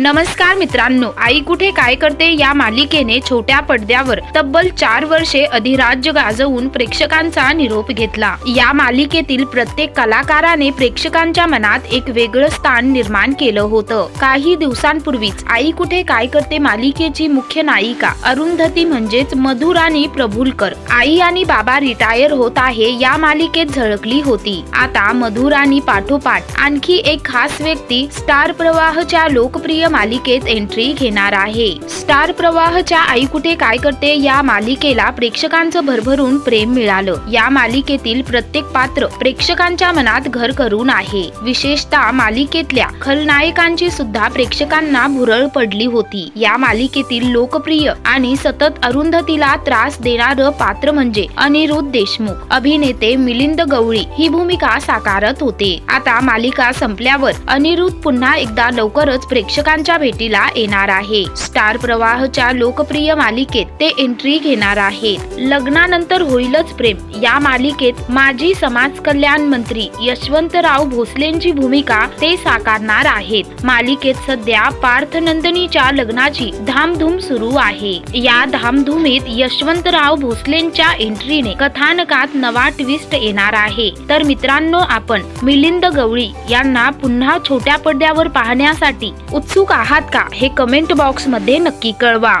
नमस्कार मित्रांनो आई कुठे काय करते या मालिकेने छोट्या पडद्यावर तब्बल चार वर्षे अधिराज्य गाजवून प्रेक्षकांचा निरोप घेतला. या मालिकेतील प्रत्येक कलाकाराने प्रेक्षकांच्या मनात एक वेगळं स्थान निर्माण केलं होतं. काही दिवसांपूर्वीच आई कुठे काय करते मालिकेची मुख्य नायिका अरुंधती म्हणजेच मधुराणी प्रभुलकर. आई आणि बाबा रिटायर होत आहे या मालिकेत झळकली होती. आता मधुराणी पाठोपाठ आणखी एक खास व्यक्ती स्टार प्रवाहच्या लोकप्रिय या मालिकेत एंट्री घेणार आहे. स्टार प्रवाहच्या आई कुठे काय करते या मालिकेला प्रेक्षकांचं भरभरून प्रेम मिळालं. या मालिकेतील प्रत्येक पात्र प्रेक्षकांच्या मनात घर करून आहे. विशेषतः मालिकेतल्या खलनायकांची सुद्धा प्रेक्षकांना भुरळ पडली होती. या मालिकेतील लोकप्रिय आणि सतत अरुंधतीला त्रास देणारं पात्र म्हणजे अनिरुद्ध देशमुख. अभिनेते मिलिंद गवळी ही भूमिका साकारत होते. आता मालिका संपल्यावर अनिरुद्ध पुन्हा एकदा लवकरच प्रेक्षकांना प्रेक्षकांच्या भेटीला येणार आहे. स्टार प्रवाहच्या लोकप्रिय मालिकेत ते एंट्री घेणार आहेत. लग्नानंतर होईलच प्रेम. या मालिकेत माजी समाज कल्याण मंत्री यशवंतराव भोसलेंची भूमिका ते साकारणार आहेत. मालिकेत सध्या पार्थनंदनीच्या लग्नाची धामधूम सुरू आहे. या धामधुमीत यशवंतराव भोसलेंच्या एंट्रीने कथानकात नवा ट्विस्ट येणार आहे. तर मित्रांनो आपण मिलिंद गवळी यांना पुन्हा छोट्या पडद्यावर पाहण्यासाठी उत्सुक आहात का हे कमेंट बॉक्समध्ये नक्की कळवा.